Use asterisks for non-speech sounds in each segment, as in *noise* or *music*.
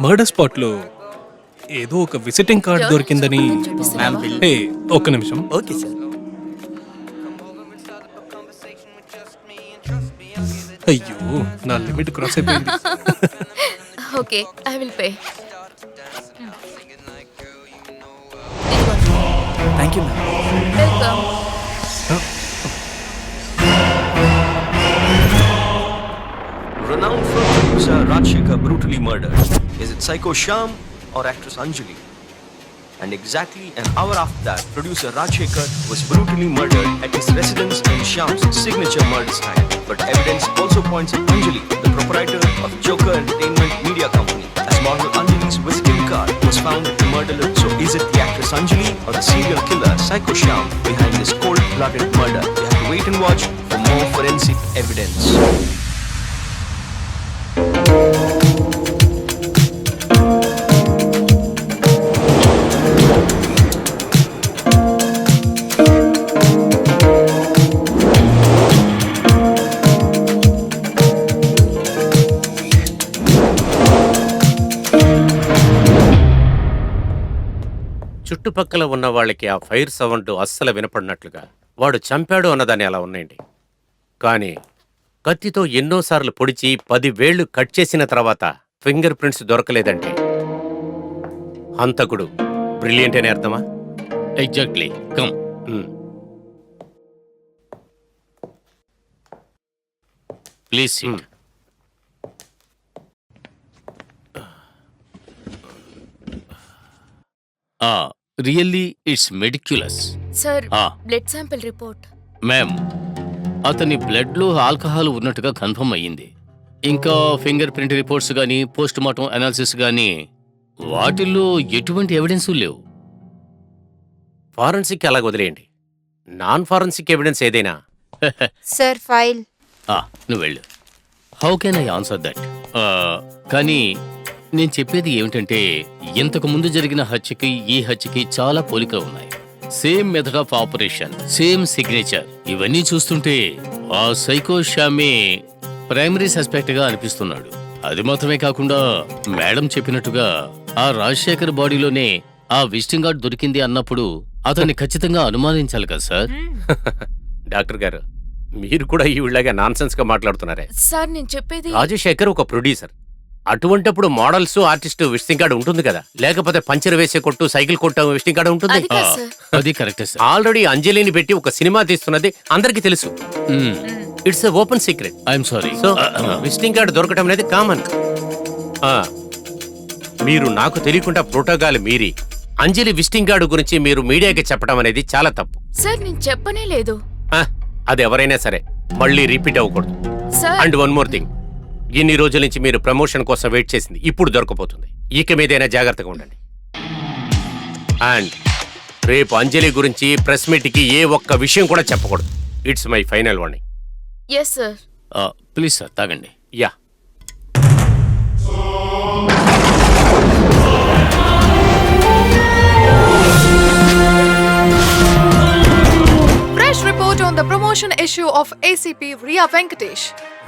Murder స్పాట్లో ఏదో ఒక విజిటింగ్ కార్డ్ దొరికిందని ఏ ఒక్క నిమిషం. ఓకే సార్ అయ్యో నా లిమిట్ క్రాస్ అయిపోయింది. Okay I will pay thank you ma'am welcome Rajshekar brutally murdered. Is it Psycho Sham or actress Anjali? And exactly an hour after that, producer Rajshekar was brutally murdered at his residence in Sham's signature murder style. But evidence also points at Anjali, the proprietor of Joker Entertainment Media Company, as model Anjali's visiting card was found at the murder. So is it the actress Anjali or the serial killer Psycho Sham behind this cold-blooded murder? You have to wait and watch for more forensic evidence. చుట్టుపక్కల ఉన్న వాళ్ళకి ఆ fire sound అస్సలు వినపడినట్లుగా వాడు చంపాడు అన్నదాన్ని అలా ఉన్నాయండి. కానీ కత్తితో ఎన్నోసార్లు పొడిచి పది వేళ్ళు కట్ చేసిన తర్వాత ఫింగర్ ప్రింట్స్ దొరకలేదంటే హంతకుడు. బ్రిలియంట్ అనే అర్థమా? Exactly come. ప్లీజ్. ఆ రియల్లీ ఇట్స్ మెడిక్యులస్ సార్ ఆ బ్లడ్ శాంపిల్ రిపోర్ట్ మ్యామ్ అతని బ్లడ్లో ఆల్కహాల్ ఉన్నట్టుగా కన్ఫర్మ్ అయ్యింది. ఇంకా ఫింగర్ ప్రింట్ రిపోర్ట్స్ కానీ పోస్ట్ మార్టం అనాలిసిస్ కానీ వాటిల్లో ఎటువంటి ఎవిడెన్స్ లేవు. ఫారెన్సిక్ అలాగ వదిలేయండి. నాన్ ఫారెన్సిక్ ఎవిడెన్స్ ఏదైనా. సార్ ఫైల్ ఆ, నువ్వు వెళ్ళు. How can I answer that కానీ నేను చెప్పేది ఏమిటంటే ఇంతకు ముందు జరిగిన హత్యకి ఈ హత్యకి చాలా పోలికలు ఉన్నాయి. Same method of operation same signature ఇవన్నీ చూస్తుంటే ఆ సైకో షామే ప్రైమరీ సస్పెక్ట్గా అనిపిస్తున్నాడు. అది మాత్రమే కాకుండా మేడం చెప్పినట్టుగా ఆ రాజశేఖర్ బాడీలోనే ఆ విజిటింగ్ కార్డ్ దొరికింది అన్నప్పుడు అతన్ని ఖచ్చితంగా అనుమానించాలి కదా సార్? *laughs* డాక్టర్ గారు మీరు కూడా ఈ వీళ్ళగా నాన్సెన్స్గా మాట్లాడుతున్నారే. సార్ నేను చెప్పేది రాజశేఖర్ ఒక ప్రొడ్యూసర్. అటువంటప్పుడు మోడల్స్ ఆర్టిస్ట్ విజిటింగ్ కార్డు ఉంటుంది కదా. లేకపోతే పంచర్ వేసే కొట్టు సైకిల్ కొట్టు విజిటింగ్ కార్డు ఉంటుంది. అది కరెక్టే సార్. ఆల్రెడీ అంజలిని పెట్టి ఒక సినిమా తీస్తున్నది అందరికీ తెలుసు. It's open secret. I'm sorry. So visiting card దొరకడం అనేది కామన్. మీరు నాకు తెలియకుండా ప్రోటోకాల్ మీరి. అంజలి విజిటింగ్ కార్డు గురించి మీరు మీడియాకి చెప్పడం అనేది చాలా తప్పు. సార్ నేను చెప్పనే లేదు. ఆ, అది ఎవరైనా సరే మళ్ళీ రిపీట్ అవ్వకూడదు. Sir. And one more thing. ఇన్ని రోజుల నుంచి మీరు ప్రమోషన్ కోసం వెయిట్ చేసింది. ఇప్పుడు దొరకపోతుంది. ఇక మీదైనా జాగ్రత్తగా ఉండండి. అండ్ రేపు అంజలి గురించి ప్రెస్ మీట్కి ఏ ఒక్క విషయం కూడా చెప్పకూడదు. It's my final warning. Yes sir please sir తాగండి. Yeah Fresh report on the promotion issue of ACP Ria Venkatesh.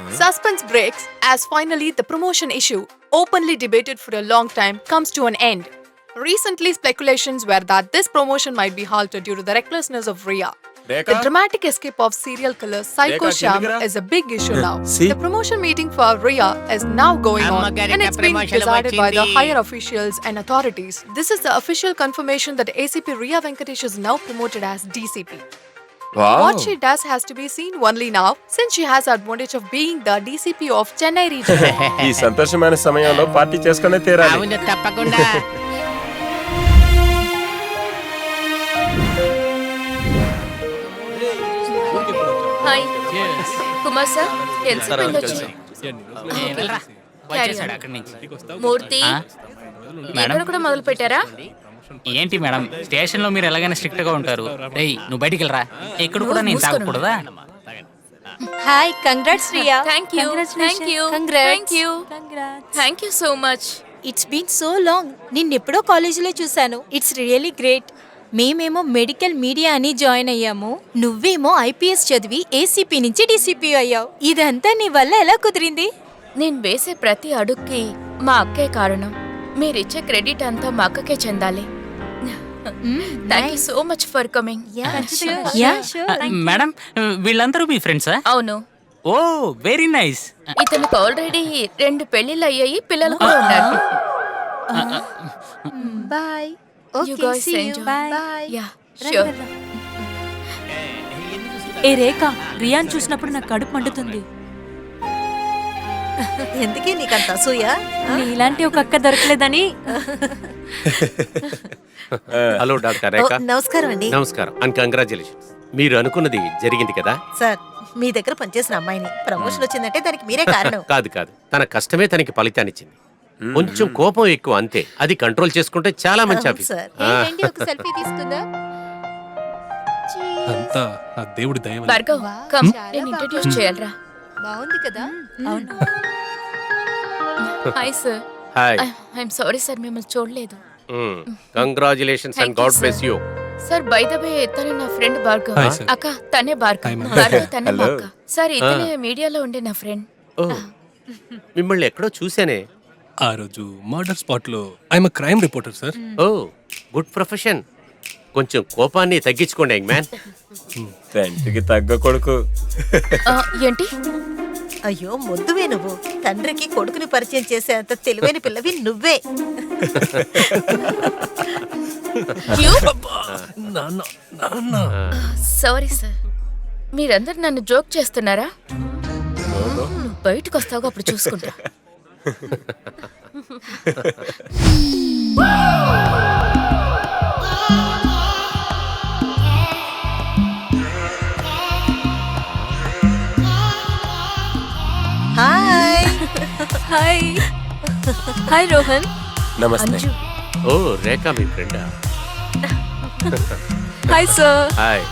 Suspense breaks as finally the promotion issue, openly debated for a long time, comes to an end. Recently, speculations were that this promotion might be halted due to the recklessness of Ria. The dramatic escape of serial killer Psycho Sham is a big issue now. The promotion meeting for Ria is now going on and it's being decided by the higher officials and authorities. This is the official confirmation that ACP Ria Venkatesh is now promoted as DCP. What she does has to be seen only now, since she has advantage of being the DCP of Chennai region. ఈ సంతోషమైన సమయంలో party చేసుకునే తీరాలి తప్పకుండా hi Kumar sir తెలిసిపోయింది వచ్చి వచ్చేసాడు అక్కడి నుంచి మూర్తి ఇక్కడ కూడా మొదలు పెట్టారా ఏంటి మేడం? స్టేషన్లో మీరు ఎలాగైనా స్ట్రిక్ట్గా ఉంటారు. రేయ్ నువ్వు బయటికి వెళ్ళరా? ఇక్కడ కూడా నేను తాగకూడదా? Hi congrats Riya thank you thank you thank you thank you so much it's been so long నిన్నెప్పుడో కాలేజీలో చూశాను. ఇట్స్ రియలీ గ్రేట్ మేమేమో మెడికల్ మీడియా అని జాయిన్ అయ్యాము. నువ్వేమో ఐపీఎస్ చదివి ఏసీపీ నుంచి డీసీపీ అయ్యావు. ఇదంతా నీ వల్ల ఎలా కుదిరింది? నేను వేసే ప్రతి అడుగుకి మా అక్కే కారణం. మీరిచ్చే క్రెడిట్ అంతా మా అక్కకే చెందాలి. Thank you so much for coming yeah sure madam వీళ్ళందరూ మీ ఫ్రెండ్సా అవును. ఓ వెరీ నైస్ ఇతనికి ఆల్రెడీ రెండు పెళ్ళిళ్ళు అయ్యాయి పిల్లలు కూడా ఉన్నారు. Bye enjoy. Bye yeah sure ఏ రేఖ రియాన్ చూసినప్పుడు నాకు కడుపు మండుతుంది. *laughs* ఎందుకే నీకంత అసూయ? నీలాంటి ఒక అక్క దొరకలేదని. *laughs* హలో డాక్టర్ రేఖ. నమస్కారం అండి. నమస్కారం అండ్ కంగ్రాచులేషన్స్ మీరు అనుకున్నది జరిగింది కదా? సార్ మీ దగ్గర పనిచేసిన అమ్మాయిని ప్రమోషన్ వచ్చిందంటే దానికి మీరే కారణం. *laughs* కాదు కాదు. తన కష్టమే తనకి ఫలితాన్నిచ్చింది కొంచెం కోపం ఎక్కువ అంతే. అది కంట్రోల్ చేసుకుంటే చాలా మంచి ఆఫీస్ సార్. ఆ. ఒక సెల్ఫీ తీసుకుందా? అంతా ఆ దేవుడి దయ వల్ల. భార్గవ్ కమ్. నేను ఇంట్రడ్యూస్ చేయాలరా. బాగుంది కదా? అవును. Hi sir hi. I'm sorry sir మిమ్మల్ని చూడలేదు. Congratulations and god. Bless you. Sir by the way తనే నా ఫ్రెండ్ భార్గవ్. అక్క తనే భార్గవ్. భార్గవ్ తనే. అక్క. సార్ ఇతనే మీడియాలో ఉండే నా ఫ్రెండ్ ఓ. మిమ్మల్ని ఎక్కడో చూసానే ఆ రోజు మర్డర్ స్పాట్లో I'm crime reporter sir oh good profession. కొంచెం కోపాన్ని తగ్గించుకోండి యంగ్ మ్యాన్. తండ్రికి తగ్గ కొడుకు. ఏంటి? అయ్యో మొద్దువే నువ్వు. తండ్రికి కొడుకుని పరిచయం చేసే అంత తెలివైన పిల్లవి నువ్వే. నాన్న నాన్న సారీ సార్. మీరందరు నన్ను జోక్ చేస్తున్నారా? నువ్వు బయటకు వస్తావు అప్పుడు చూసుకుంటా. *laughs* *laughs* హాయ్ రోహన్. నమస్తే. ఓ రేఖ మీ ఫ్రెండా హాయ్ సార్. హాయ్.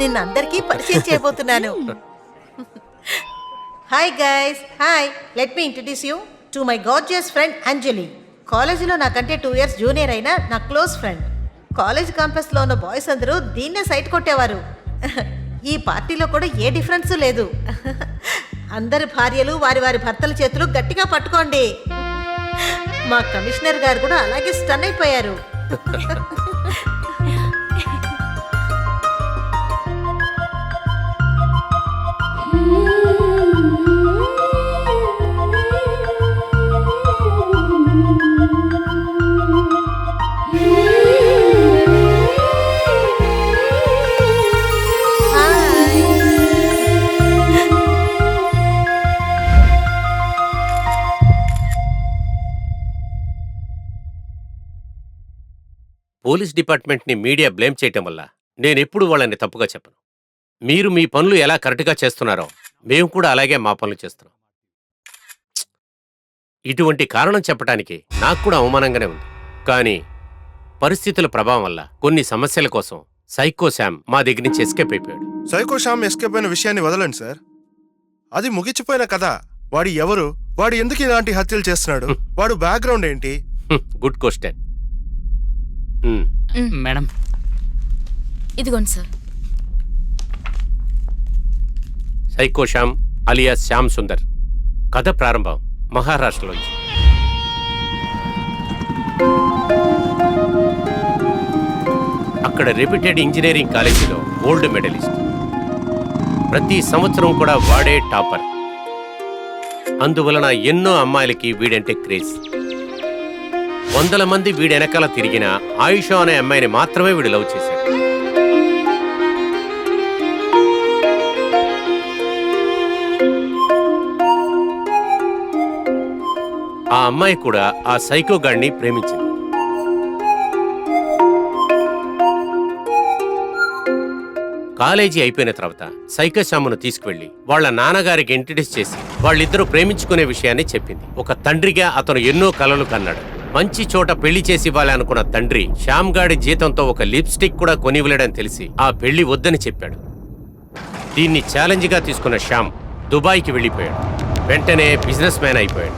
నిన్ను అందరికీ పరిచయం చేయబోతున్నాను. Hi guys. Hi. Let me introduce you to my gorgeous friend Anjali. కాలేజీలో నాకంటే టూ ఇయర్స్ జూనియర్ అయిన నా క్లోజ్ ఫ్రెండ్ కాలేజ్ క్యాంపస్లో ఉన్న బాయ్స్ అందరూ దీన్నే సైట్ కొట్టేవారు. ఈ పార్టీలో కూడా ఏ డిఫరెన్స్ లేదు. అందరి భార్యలు వారి వారి భర్తల చేతులు గట్టిగా పట్టుకోండి. మా కమిషనర్ గారు కూడా అలాగే స్టన్ అయిపోయారు. *laughs* పోలీస్ డిపార్ట్మెంట్ని మీడియా బ్లేమ్ చేయటం వల్ల నేనెప్పుడు వాళ్ళని తప్పుగా చెప్పను. మీరు మీ పనులు ఎలా కరెక్ట్గా చేస్తున్నారో మేము కూడా అలాగే మా పనులు చేస్తున్నాం! ఇటువంటి కారణం చెప్పడానికి నాకు కూడా అవమానంగానే ఉంది. కానీ పరిస్థితుల ప్రభావం వల్ల కొన్ని సమస్యల కోసం సైకో శామ్ మా దగ్గర నుంచి ఎస్కేప్ అయిపోయాడు. సైకో శ్యామ్ ఎస్కేప్ అయిన విషయాన్ని వదలండి సార్. అది ముగిచిపోయిన కథ. వాడు ఎవరు? వాడు ఎందుకు ఇలాంటి హత్యలు చేస్తున్నాడు? వాడు బ్యాక్గ్రౌండ్ ఏంటి? Good question madam. ఇదిగోండి sir. Psycho Shyam alias Shyam Sundar. కథ ప్రారంభం మహారాష్ట్రలోంచి. అక్కడ రెప్యూటెడ్ ఇంజనీరింగ్ కాలేజీలో గోల్డ్ మెడలిస్ట్ ప్రతి సంవత్సరం కూడా వాడే టాపర్. అందువలన ఎన్నో అమ్మాయిలకి వీడంటే క్రేజ్. వందల మంది వీడి వెనకాల తిరిగిన ఆయుష అనే అమ్మాయిని మాత్రమే వీడు లవ్ చేశాడు. ఆ అమ్మాయి కూడా ఆ సైకో గాడిని ప్రేమించింది. కాలేజీ అయిపోయిన తర్వాత సైకో శ్యామును తీసుకువెళ్ళి వాళ్ళ నాన్నగారికి ఇంట్రడ్యూస్ చేసి వాళ్ళిద్దరూ ప్రేమించుకునే విషయాన్ని చెప్పింది. ఒక తండ్రిగా అతను ఎన్నో కలలు కన్నాడు. మంచి చోట పెళ్ళి చేసి ఇవ్వాలి అనుకున్న తండ్రి శ్యామ్ గాడి జీతంతో ఒక లిప్స్టిక్ కూడా కొనివ్వలేడని తెలిసి ఆ పెళ్ళి వద్దని చెప్పాడు. దీన్ని ఛాలెంజ్గా తీసుకున్న శ్యామ్ దుబాయ్కి వెళ్ళిపోయాడు. వెంటనే బిజినెస్ మ్యాన్ అయిపోయాడు.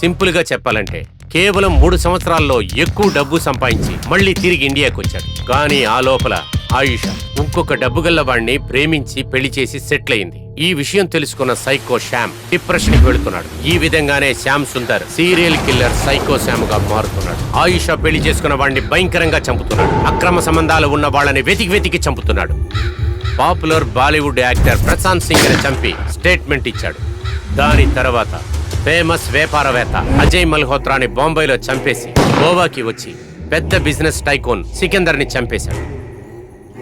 సింపుల్గా చెప్పాలంటే కేవలం మూడు సంవత్సరాల్లో ఎక్కువ డబ్బు సంపాదించి మళ్ళీ తిరిగి ఇండియాకు వచ్చాడు కానీ ఆ లోపల ఆయుష ఇంకొక డబ్బు గల్లవాణ్ణి ప్రేమించి పెళ్ళి చేసి సెటిల్ అయింది. ఈ విషయం తెలుసుకున్న సైకో శ్యామ్ డిప్రెషన్కి వెళుతున్నాడు. ఈ విధంగానే Shyam Sundar serial killer psycho శ్యామ్గా మారుతున్నాడు. ఆయుష పెళ్ళి చేసుకున్న వాడిని భయంకరంగా చంపుతున్నాడు. అక్రమ సంబంధాలు ఉన్న వాళ్ళని వెతికి వెతికి చంపుతున్నాడు. పాపులర్ బాలీవుడ్ యాక్టర్ ప్రశాంత్ సింగ్ని చంపి స్టేట్మెంట్ ఇచ్చాడు. దాని తర్వాత ఫేమస్ వ్యాపారవేత్త అజయ్ మల్హోత్రాని బాంబేలో చంపేసి గోవాకి వచ్చి పెద్ద బిజినెస్ టైకోన్ సికిందర్ని చంపేశాడు.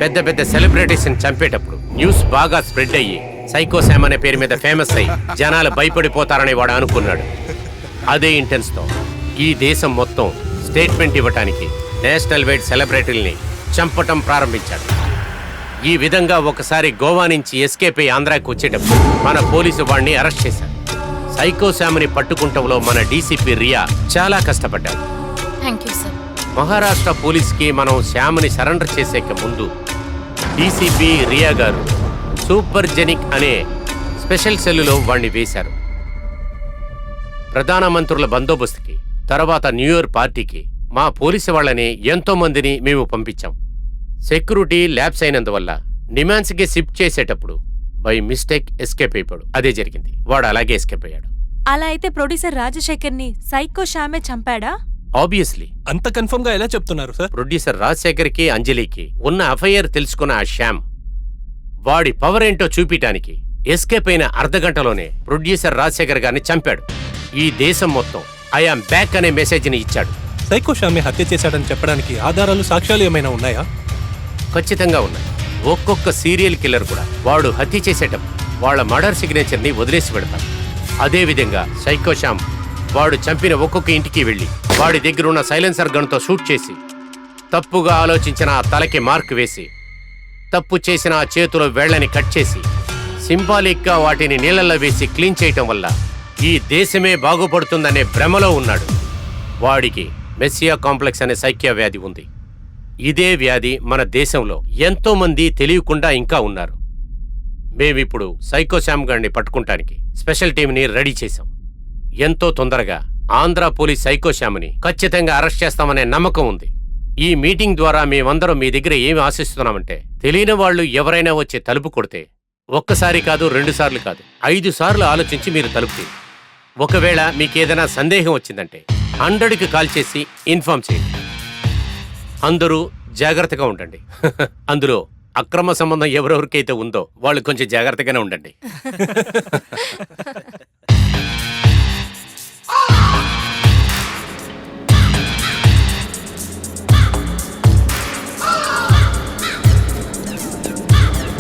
పెద్ద పెద్ద సెలబ్రిటీస్ని చంపేటప్పుడు న్యూస్ బాగా స్ప్రెడ్ అయ్యి సైకో శామ్ అనే పేరు మీద ఫేమస్ అయ్యి జనాలు భయపడిపోతారని వాడు అనుకున్నాడు. అదే ఇంటెన్స్తో ఈ దేశం మొత్తం స్టేట్మెంట్ ఇవ్వటానికి నేషనల్ వైడ్ సెలబ్రిటీల్ని చంపటం ప్రారంభించాడు. ఈ విధంగా ఒకసారి గోవా నుంచి ఎస్కేప్ అయి ఆంధ్రాకి వచ్చేటప్పుడు మన పోలీసు వాడిని అరెస్ట్ చేశారు సైకో శామ్ని పట్టుకుంటంలో మన డీసీపీ రియా చాలా సార్ మహారాష్ట్ర పోలీస్కి మనం శ్యామ్ని సరెండర్ చేసేక ముందు డీసీపీ రియా గారు సూపర్ జెనిక్ అనే స్పెషల్ సెల్లులో వాణ్ణి వేశారు. ప్రధానమంత్రుల బందోబస్తుకి తర్వాత న్యూ ఇయర్ పార్టీకి మా పోలీసు వాళ్ళని ఎంతో మందిని మేము పంపించాం. సెక్యూరిటీ ల్యాబ్స్ అయినందువల్ల నిమాన్స్కి షిఫ్ట్ చేసేటప్పుడు బై మిస్టేక్ ఎస్కేప్ అయిపోయాడు. అదే జరిగింది. వాడు అలాగే ఎస్కేప్ అయ్యాడు. అలా అయితే ప్రొడ్యూసర్ రాజశేఖర్ని సైకో శ్యామే చంపాడా? ఆబ్వియస్లీ. అంత కన్ఫర్మ్గా ఎలా చెప్తున్నారు సార్? ప్రొడ్యూసర్ రాజశేఖర్కి అంజలికి ఉన్న అఫైర్ తెలుసుకున్న ఆ శ్యామ్ వాడి పవర్ ఏంటో చూపించడానికి ఎస్కేప్ అయిన అర్ధగంటలోనే ప్రొడ్యూసర్ రాజశేఖర్ గారిని చంపాడు. ఈ దేశం మొత్తం ఐఆమ్ బ్యాక్ అనే మెసేజ్ని ఇచ్చాడు. సైకో శ్యామ్ని హత్య చేశాడని చెప్పడానికి ఆధారాలు సాక్ష్యాలు ఏమైనా ఉన్నాయా? ఖచ్చితంగా ఉన్నాయి. ఒక్కొక్క సీరియల్ కిల్లర్ కూడా వాడు హత్య చేసేటప్పుడు వాళ్ళ మర్డర్ సిగ్నేచర్ని వదిలేసి పెడతారు అదేవిధంగా సైకో శ్యామ్ వాడు చంపిన ఒక్కొక్క ఇంటికి వెళ్ళి వాడి దగ్గర ఉన్న సైలెన్సర్ గన్తో షూట్ చేసి తప్పుగా ఆలోచించిన ఆ తలకి మార్క్ వేసి తప్పు చేసిన ఆ చేతిలో వేళ్ళని కట్ చేసి సింబాలిక్గా వాటిని నీళ్ళల్లో వేసి క్లీన్ చేయటం వల్ల ఈ దేశమే బాగుపడుతుందనే భ్రమలో ఉన్నాడు. వాడికి మెస్సియా కాంప్లెక్స్ అనే సైక్య వ్యాధి ఉంది. ఇదే వ్యాధి మన దేశంలో ఎంతోమంది తెలియకుండా ఇంకా ఉన్నారు. మేమిప్పుడు సైకోశామ్ గారిని పట్టుకుంటానికి స్పెషల్ టీంని రెడీ చేశాం. ఎంతో తొందరగా ఆంధ్ర పోలీస్ సైకోశామ్ని ఖచ్చితంగా అరెస్ట్ చేస్తామనే నమ్మకం ఉంది. ఈ మీటింగ్ ద్వారా మేమందరం మీ దగ్గర ఏమి ఆశిస్తున్నామంటే తెలియని వాళ్ళు ఎవరైనా వచ్చి తలుపు కొడితే ఒక్కసారి కాదు రెండు సార్లు కాదు ఐదు సార్లు ఆలోచించి మీరు తలుపు తీయండి. ఒకవేళ మీకేదైనా సందేహం వచ్చిందంటే హండ్రెడ్కి కాల్ చేసి ఇన్ఫార్మ్ చేయండి. అందరూ జాగ్రత్తగా ఉండండి. *laughs* అందులో అక్రమ సంబంధం ఎవరెవరికైతే ఉందో వాళ్ళు కొంచెం జాగ్రత్తగానే ఉండండి. *laughs* *laughs*